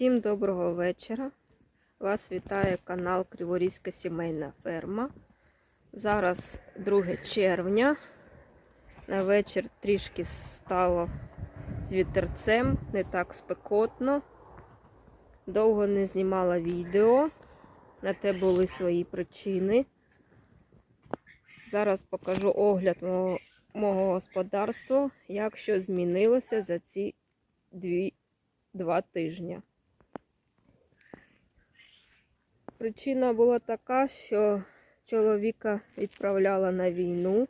Всім доброго вечора. Вас вітає канал Криворізька сімейна ферма. Зараз 2 червня. На вечір трішки стало з вітерцем, не так спекотно. Довго не знімала відео. На те були свої причини. Зараз покажу огляд мого, мого господарства, як що змінилося за ці дві, два тижні. Причина була така, що чоловіка відправляла на війну.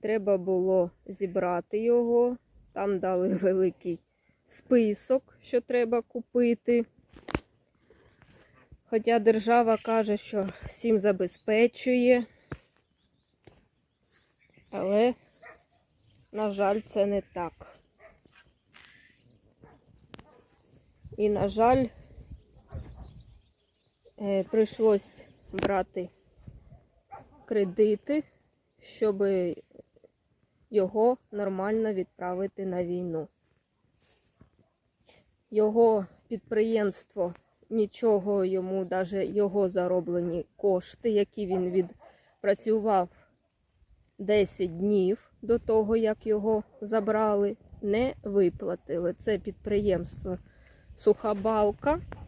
Треба було зібрати його. Там дали великий список, що треба купити. Хоча держава каже, що всім забезпечує. Але, на жаль, це не так. І, на жаль, прийшлось брати кредити, щоб його нормально відправити на війну. Його підприємство нічого йому, навіть його зароблені кошти, які він відпрацював 10 днів до того, як його забрали, не виплатили. Це підприємство Суха Балка в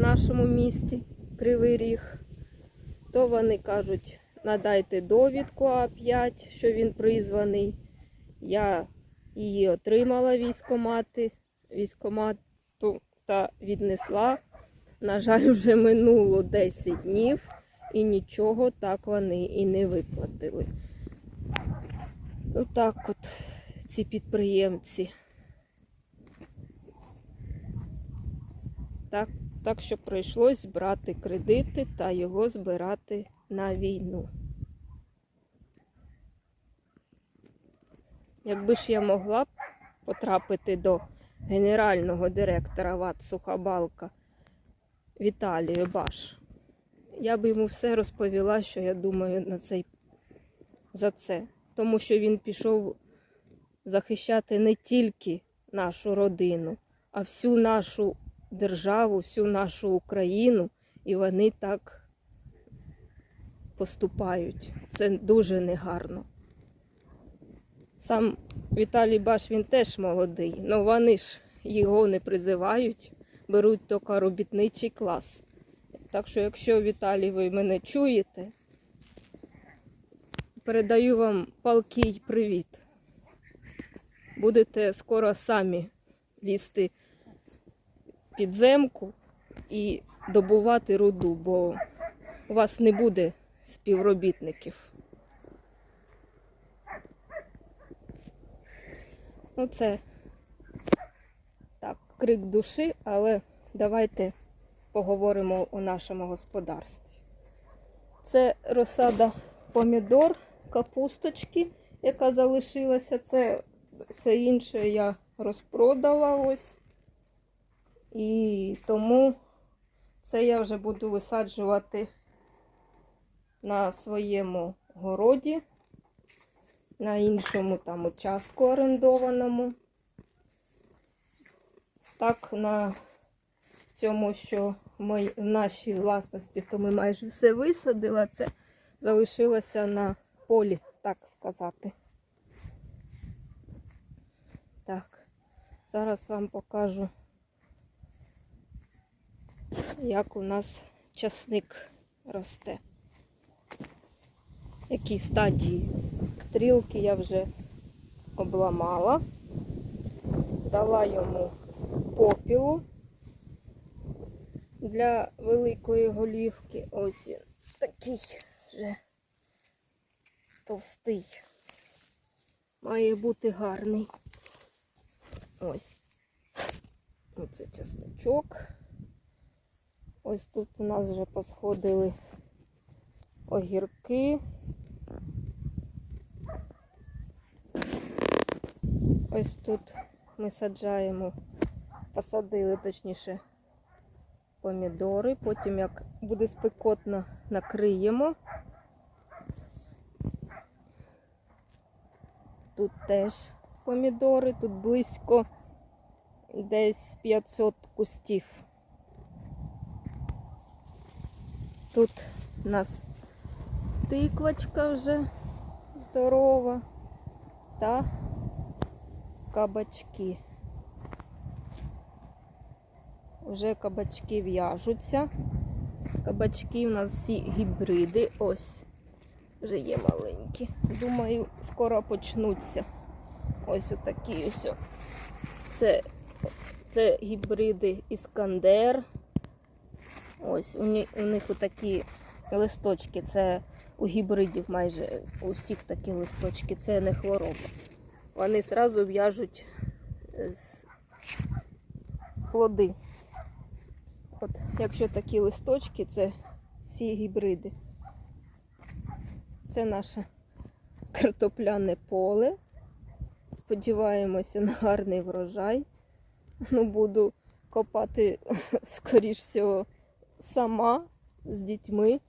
нашому місті Кривий Ріг. То вони кажуть, надайте довідку А5, що він призваний. Я її отримала військомати, військомату та віднесла. На жаль, вже минуло 10 днів і нічого так вони і не виплатили. Отак от ці підприємці. Так, так що прийшлось брати кредити та його збирати на війну. Якби ж я могла потрапити до генерального директора ВАТ Сухобалка Віталію Баш, я б йому все розповіла, що я думаю на цей, за це. Тому що він пішов захищати не тільки нашу родину, а всю нашу державу, всю нашу Україну, і вони так поступають. Це дуже негарно. Сам Віталій Баш він теж молодий, але вони ж його не призивають, беруть тільки робітничий клас. Так що, якщо Віталій, ви мене чуєте, передаю вам палкий привіт. Будете скоро самі лізти підземку і добувати руду, бо у вас не буде співробітників. Оце так, крик душі, але давайте поговоримо у нашому господарстві. Це розсада помідор, капусточки, яка залишилася. Це все інше я розпродала ось. І тому це я вже буду висаджувати на своєму городі, на іншому там участку орендованому. Так, на цьому, що ми, в нашій власності, то ми майже все висадили, це залишилося на полі, так сказати. Так, зараз вам покажу, як у нас часник росте. Які стадії стрілки я вже обламала, дала йому попілу для великої голівки. Ось він такий вже товстий. Має бути гарний. Ось. Оце чесночок. Ось тут у нас вже посходили огірки. Ось тут ми саджаємо, посадили, точніше, помідори. Потім, як буде спекотно, накриємо. Тут теж помідори, тут близько десь 500 кустів. Тут у нас тиквочка вже здорова та кабачки. Вже кабачки в'яжуться. Кабачки у нас всі гібриди. Ось вже є маленькі. Думаю, скоро почнуться. Ось отакі ось. Це, це гібриди Іскандер. Ось у, них отакі листочки. Це у гібридів майже у всіх такі листочки. Це не хвороба. Вони одразу в'яжуть е, з плоди. От, якщо такі листочки, це всі гібриди. Це наше картопляне поле. Сподіваємося на гарний врожай. Ну, буду копати, скоріш всього, сама з дітьми.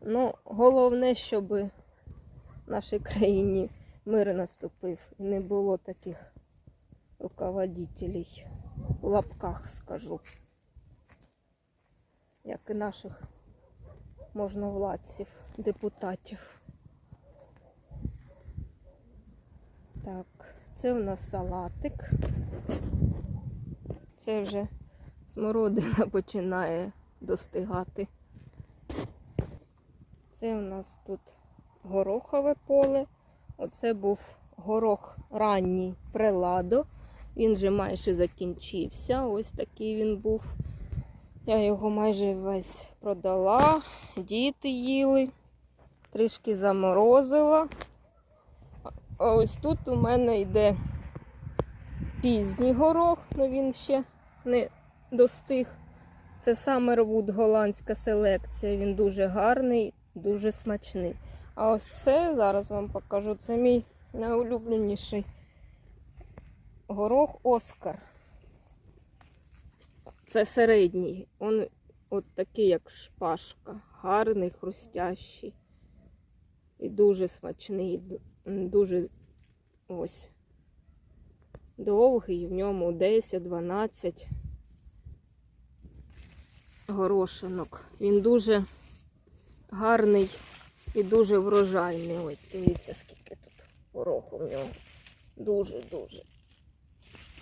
Ну, головне, щоб в нашій країні мир наступив і не було таких руководителей. В лапках скажу. Як і наших можновладців, депутатів. Так, це у нас салатик. Це вже смородина починає достигати. Це у нас тут горохове поле. Оце був горох ранній преладо. Він же майже закінчився. Ось такий він був. Я його майже весь продала. Діти їли, трішки заморозила. А ось тут у мене йде пізній горох, але він ще не достиг. Це Summerwood голландська селекція. Він дуже гарний, дуже смачний. А ось це зараз вам покажу. Це мій найулюбленіший горох Оскар. Це середній. Він от такий, як шпажка. Гарний, хрустящий. І дуже смачний. Дуже ось довгий, в ньому 10-12 горошинок. Він дуже гарний і дуже врожайний. Ось дивіться, скільки тут гороху в нього. Дуже-дуже.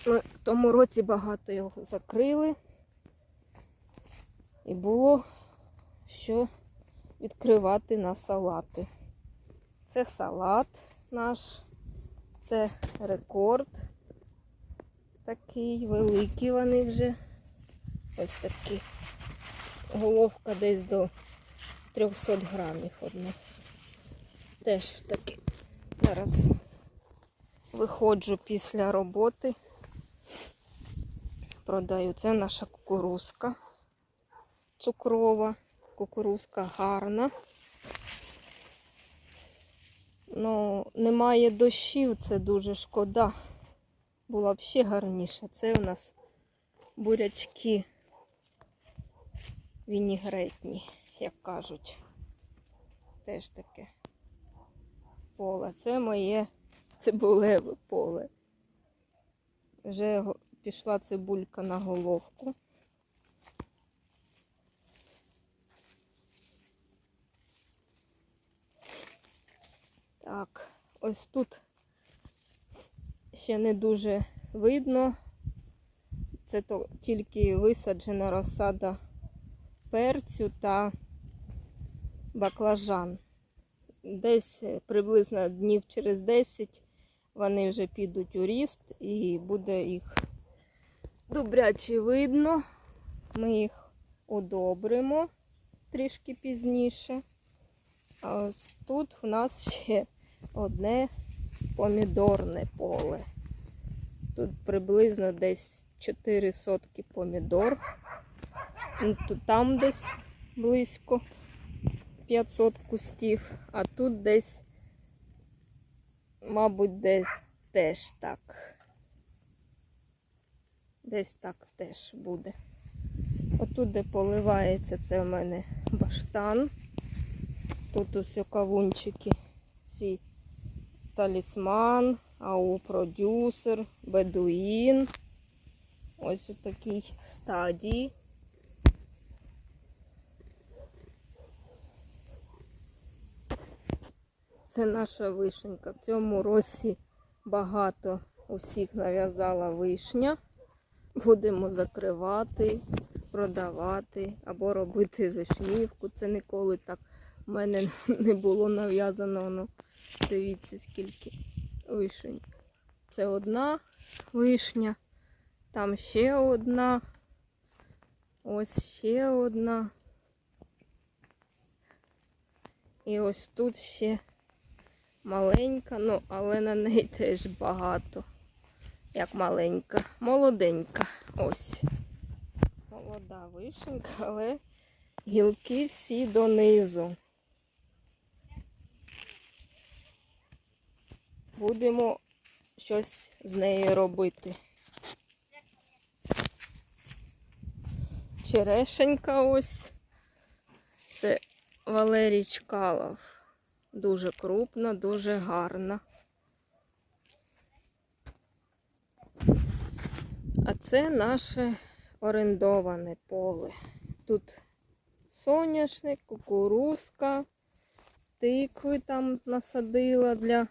Ми в тому році багато його закрили. І було що відкривати на салати. Це салат наш, це рекорд. Такий великий вони вже. Ось такі. Головка десь до 300 грамів одна. Теж таки. Зараз виходжу після роботи. Продаю. Це наша кукурузка цукрова. Кукурузка гарна. Ну, немає дощів, це дуже шкода. Була б ще гарніше. Це у нас бурячки вінігретні, як кажуть. Теж таке поле. Це моє цибулеве поле. Вже пішла цибулька на головку. Так, ось тут ще не дуже видно. Це то тільки висаджена розсада перцю та баклажан. Десь е, приблизно днів через 10 вони вже підуть у ріст і буде їх добряче видно. Ми їх одобримо трішки пізніше. А ось тут у нас ще одне помідорне поле. Тут приблизно десь 4 сотки помідор. Там десь близько 500 кустів, а тут десь, мабуть, десь теж так. Десь так теж буде. Отут, де поливається, це в мене баштан. Тут ось кавунчики. Всі талісман, ау продюсер, бедуїн. ось у такій стадії. Це наша вишенька. В цьому році багато усіх нав'язала вишня. Будемо закривати, продавати або робити вишнівку. Це ніколи так в мене не було нав'язано. Ну, дивіться, скільки вишень. Це одна вишня, там ще одна. Ось ще одна. І ось тут ще маленька, ну, але на неї теж багато. Як маленька, молоденька. Ось. Молода вишенька, але гілки всі донизу. Будемо щось з нею робити. Черешенька ось. Це Валерій Чкалов. Дуже крупна, дуже гарна. А це наше орендоване поле. Тут соняшник, кукурузка, тикви там насадила для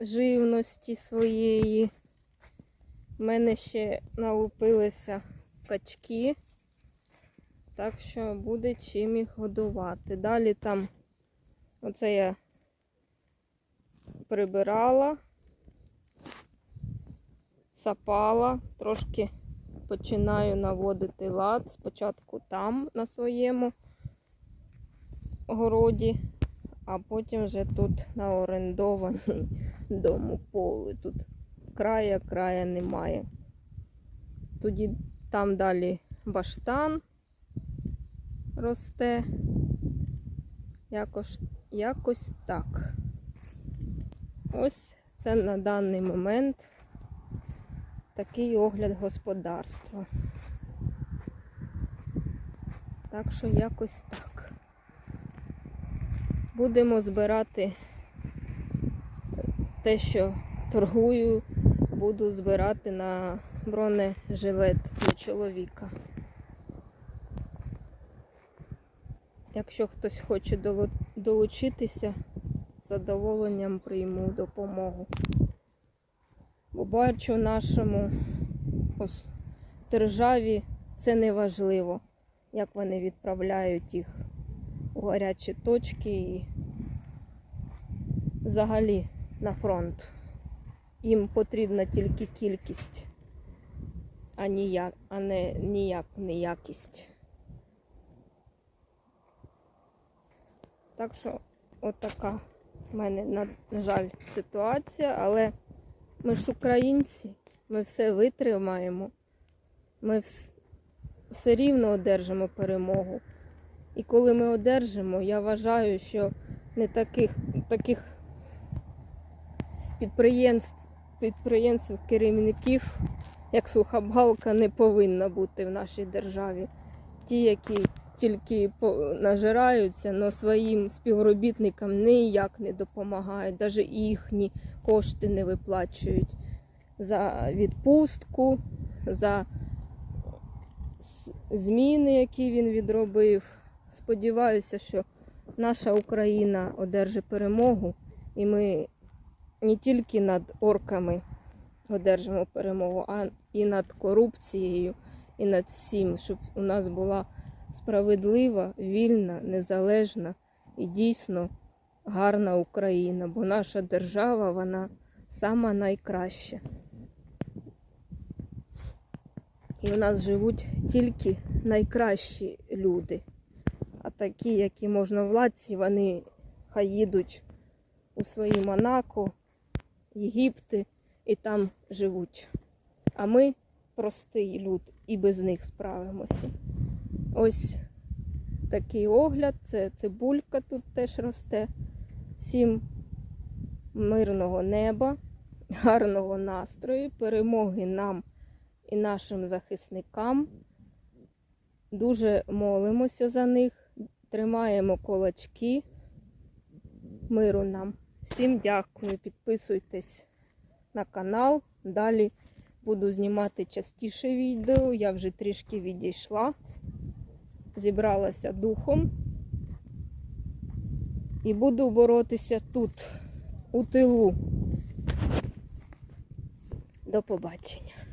живності своєї. У мене ще налупилися качки, так що буде чим їх годувати. Далі там оце я прибирала, сапала, трошки починаю наводити лад. Спочатку там на своєму городі, а потім вже тут на орендованій дому полі. Тут края края немає. Тоді там далі баштан росте. Якось, якось так. Ось це на даний момент такий огляд господарства. Так що якось так. Будемо збирати те, що торгую, буду збирати на бронежилет для чоловіка. Якщо хтось хоче долу- долучитися, задоволенням прийму допомогу. Бо бачу в нашому державі це не важливо, як вони відправляють їх у гарячі точки і взагалі на фронт. Їм потрібна тільки кількість, а, ніяк, а не ніяк не якість. Так що отака в мене, на жаль, ситуація, але ми ж українці, ми все витримаємо, ми вс- все рівно одержимо перемогу. І коли ми одержимо, я вважаю, що не таких, таких підприємств, підприємств, керівників, як суха балка, не повинна бути в нашій державі. Ті, які тільки нажираються, але своїм співробітникам ніяк не допомагають, навіть їхні кошти не виплачують за відпустку, за зміни, які він відробив. Сподіваюся, що наша Україна одержить перемогу, і ми не тільки над орками одержимо перемогу, а і над корупцією, і над всім, щоб у нас була справедлива, вільна, незалежна і дійсно гарна Україна, бо наша держава вона сама найкраща. І в нас живуть тільки найкращі люди. А такі, які можновладці, вони хай їдуть у свої Монако, Єгипти і там живуть. А ми простий люд і без них справимося. Ось такий огляд. Це цибулька тут теж росте. Всім мирного неба, гарного настрою, перемоги нам і нашим захисникам. Дуже молимося за них, тримаємо кулачки. Миру нам. Всім дякую. Підписуйтесь на канал. Далі буду знімати частіше відео. Я вже трішки відійшла, зібралася духом і буду боротися тут, у тилу. До побачення.